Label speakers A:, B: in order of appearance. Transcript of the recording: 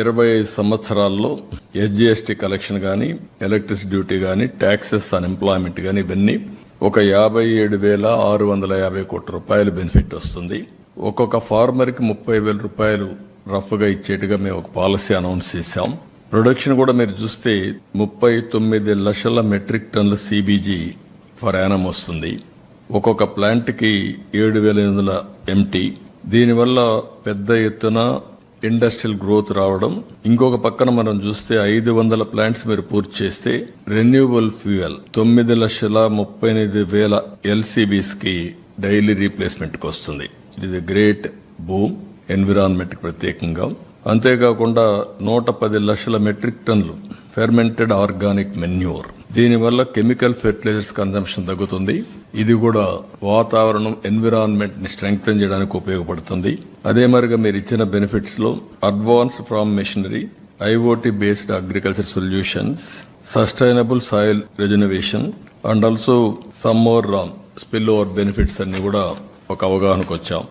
A: ఇరవై ఐదు సంవత్సరాల్లో ఎస్జిఎస్టీ కలెక్షన్ కానీ ఎలక్ట్రిసిటీ డ్యూటీ కానీ ట్యాక్సెస్ అన్ఎంప్లాయ్మెంట్ కానీ ఇవన్నీ ఒక యాభై ఏడు వేల ఆరు వందల యాభై కోట్ల రూపాయలు బెనిఫిట్ వస్తుంది. ఒక్కొక్క ఫార్మర్కి ముప్పై వేల రూపాయలు రఫ్గా ఇచ్చేట్టుగా మేము ఒక పాలసీ అనౌన్స్ చేశాం. ప్రొడక్షన్ కూడా మీరు చూస్తే ముప్పై తొమ్మిది లక్షల మెట్రిక్ టన్ల సిబిజీ ఫర్ యానం వస్తుంది. ఒక్కొక్క ప్లాంట్కి ఏడు వేల ఎనిమిది వందల ఎంటీ. దీనివల్ల పెద్ద ఎత్తున ఇండస్ట్రియల్ గ్రోత్ రావడం. ఇంకొక పక్కన మనం చూస్తే ఐదు వందల ప్లాంట్స్ మీరు పూర్తి చేస్తే రెన్యూవబుల్ ఫ్యూయల్ తొమ్మిది లక్షల ముప్పై ఎనిమిది వేల ఎల్సీబీస్కి డైలీ రీప్లేస్మెంట్కి వస్తుంది it is great boom environment ప్రత్యేకంగా. అంతేకాకుండా నూట పది లక్షల మెట్రిక్ టన్లు ఫెర్మెంటెడ్ ఆర్గానిక్ మెన్యూర్ దీనివల్ల కెమికల్ ఫెర్టిలైజర్స్ కన్సంప్షన్ తగ్గుతుంది. ఇది కూడా వాతావరణం ఎన్విరాన్మెంట్ని స్ట్రెంగ్తన్ చేయడానికి ఉపయోగపడుతుంది. అదే మరిగా మీరు ఇచ్చిన బెనిఫిట్స్లో advance from machinery IoT based agriculture solutions sustainable soil rejuvenation and also some more spill over benefits అన్ని కూడా ఒక అవగాహనకు వచ్చాం.